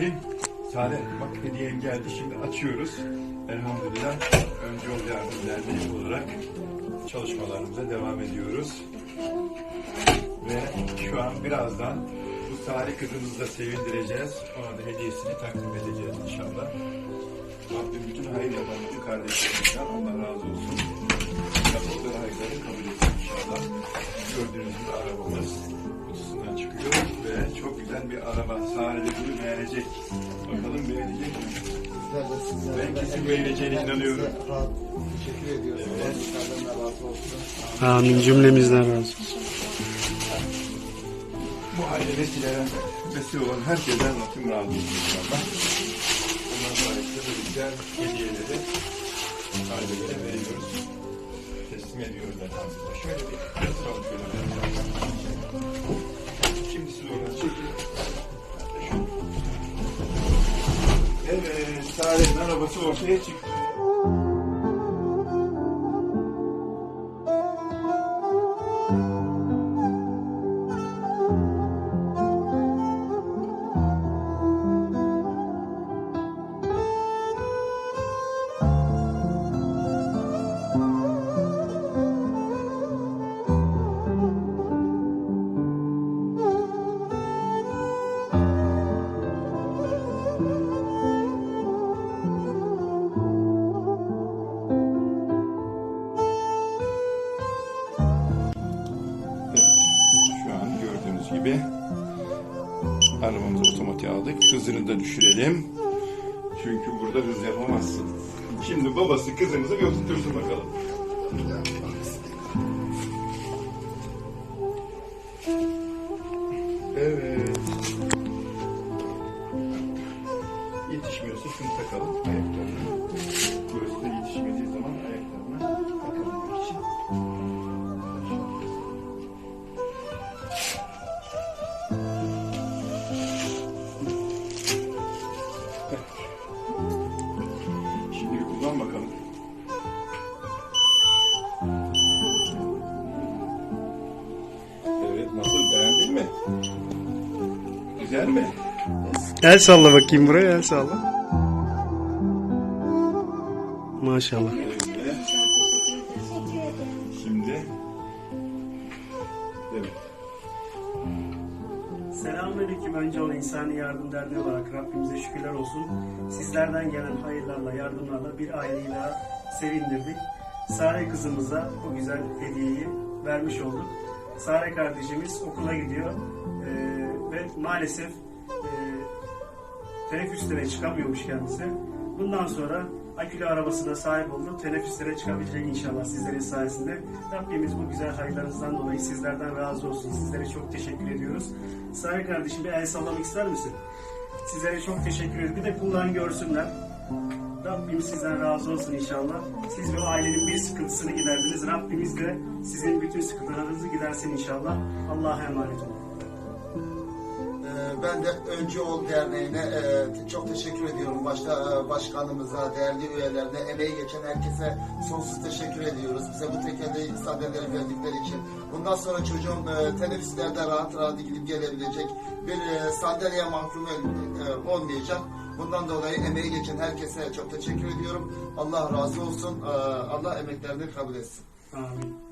Bismillahirrahmanirrahim. Salih bak hediyem geldi şimdi açıyoruz. Elhamdülillah Önce Yol Yardım Derneği olarak çalışmalarımıza devam ediyoruz. Ve şu an birazdan bu Salih kızımızı da sevindireceğiz. Ona da hediyesini takdim edeceğiz inşallah. Rabbim bütün hayır yapan bütün kardeşlerimizden Allah razı olsun. Bir araba. Sadece bunu beğenecek. Bakalım beğenecek mi? Sizler de sizler Ben de kesin beğeneceğine inanıyorum. rahat teşekkür ediyoruz. Evet. Allah sizlerden de razı olsun. Amin cümlemizden razı olsun. Bu aile vesilelere vesile olan herkesten Rabbim razı olsun inşallah. Bundan sonra işte böyle güzel hediyeleri ailelere veriyoruz. Teslim ediyoruz elhamdülillah. Şöyle bir tutalım şöyle. Şimdi siz oradan çekin. вот, вот, вот, gibi arabamızı otomatiğe aldık. Hızını da düşürelim. Çünkü burada hız yapamazsın. Şimdi babası kızımızı bir oturtursun bakalım. Evet. Yetişmiyorsa şunu takalım ayaklarına. Kullan bakalım. Evet nasıl beğendin mi? Güzel mi? El salla bakayım buraya el salla. Maşallah. Evet. Selamünaleyküm. Önce ona İnsani Yardım Derneği olarak Rabbimize şükürler olsun. Sizlerden gelen hayırlarla, yardımlarla bir aileyi daha sevindirdik. Sare kızımıza bu güzel hediyeyi vermiş olduk. Sare kardeşimiz okula gidiyor Ee, ve maalesef e, teneffüslere çıkamıyormuş kendisi. Bundan sonra akülü arabasına sahip oldu. Teneffüslere çıkabilecek inşallah sizlerin sayesinde. Rabbimiz bu güzel hayırlarınızdan dolayı sizlerden razı olsun. Sizlere çok teşekkür ediyoruz. Sare kardeşim bir el sallamak ister misin? Sizlere çok teşekkür ederim. Bir de kulağın görsünler. Rabbim sizden razı olsun inşallah. Siz ve ailenin bir sıkıntısını giderdiniz. Rabbimiz de sizin bütün sıkıntılarınızı gidersin inşallah. Allah'a emanet olun. Ee, Ben de Öncü Ol Derneği'ne e, çok teşekkür ediyorum. Başta e, başkanımıza, değerli üyelerine, emeği geçen herkese sonsuz teşekkür ediyoruz. Bize bu tekerleği sandalyeleri verdikleri için. Bundan sonra çocuğum e, teneffüslerde rahat rahat gidip gelebilecek bir sandalyeye mahkum olmayacak. Bundan dolayı emeği geçen herkese çok teşekkür ediyorum. Allah razı olsun. Allah emeklerini kabul etsin. Amin.